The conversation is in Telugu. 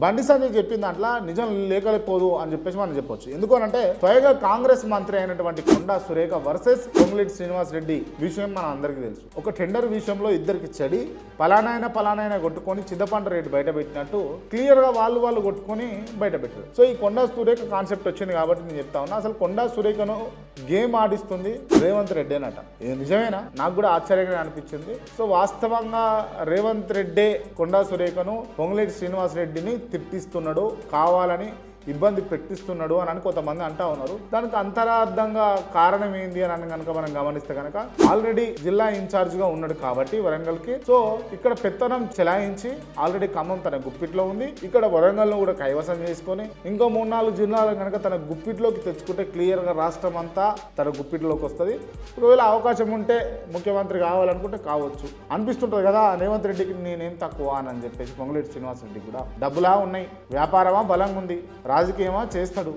బండి సంజయ్ చెప్పిన దాంట్లో నిజం లేకలేకపోదు అని చెప్పేసి మనం చెప్పొచ్చు. ఎందుకనంటే స్వయంగా కాంగ్రెస్ మంత్రి అయినటువంటి కొండా సురేఖ వర్సెస్ పొంగులేటి శ్రీనివాస్ రెడ్డి విషయం మన అందరికీ తెలుసు. ఒక టెండర్ విషయంలో ఇద్దరికి చెడి పలానాయన పలానాయన కొట్టుకొని చింతపండు రేటు బయట పెట్టినట్టు క్లియర్గా వాళ్ళు వాళ్ళు కొట్టుకొని బయట పెట్టారు సో ఈ కొండా సురేఖ కాన్సెప్ట్ వచ్చింది కాబట్టి నేను చెప్తా ఉన్నా అసలు కొండా సురేఖను గేమ్ ఆడిస్తుంది రేవంత్ రెడ్డి అనట. ఇది నిజమేనా? నాకు కూడా ఆశ్చర్యంగా అనిపించింది. సో వాస్తవంగా రేవంత్ రెడ్డే కొండా సురేఖను పొంగులేటి శ్రీనివాస్ రెడ్డిని తిట్టిస్తున్నాడు కావాలని ఇబ్బంది పెట్టిస్తున్నాడు అని అని కొంతమంది అంటా ఉన్నారు. దానికి అంతరార్థంగా కారణం ఏంది అని అని కనుక మనం గమనిస్తే కనుక ఆల్రెడీ జిల్లా ఇన్ఛార్జ్గా ఉన్నాడు కాబట్టి వరంగల్కి సో ఇక్కడ పెత్తనం చెలాయించి ఆల్రెడీ ఖమ్మం తన గుప్పిట్లో ఉంది. ఇక్కడ వరంగల్ను కూడా కైవసం చేసుకొని ఇంకో మూడు నాలుగు జిల్లాలు కనుక తన గుప్పిట్లోకి తెచ్చుకుంటే క్లియర్గా రాష్ట్రం అంతా తన గుప్పిట్లోకి వస్తుంది. ఒకవేళ అవకాశం ఉంటే ముఖ్యమంత్రి కావాలనుకుంటే కావచ్చు. అనిపిస్తుంటది కదా రేవంత్ రెడ్డికి నేనేం తక్కువ అని చెప్పేసి పొంగులేటి శ్రీనివాస్ రెడ్డి కూడా. డబ్బులా ఉన్నాయి వ్యాపారమా బలంగా ఉంది రాజకీయమా చేస్తాడు.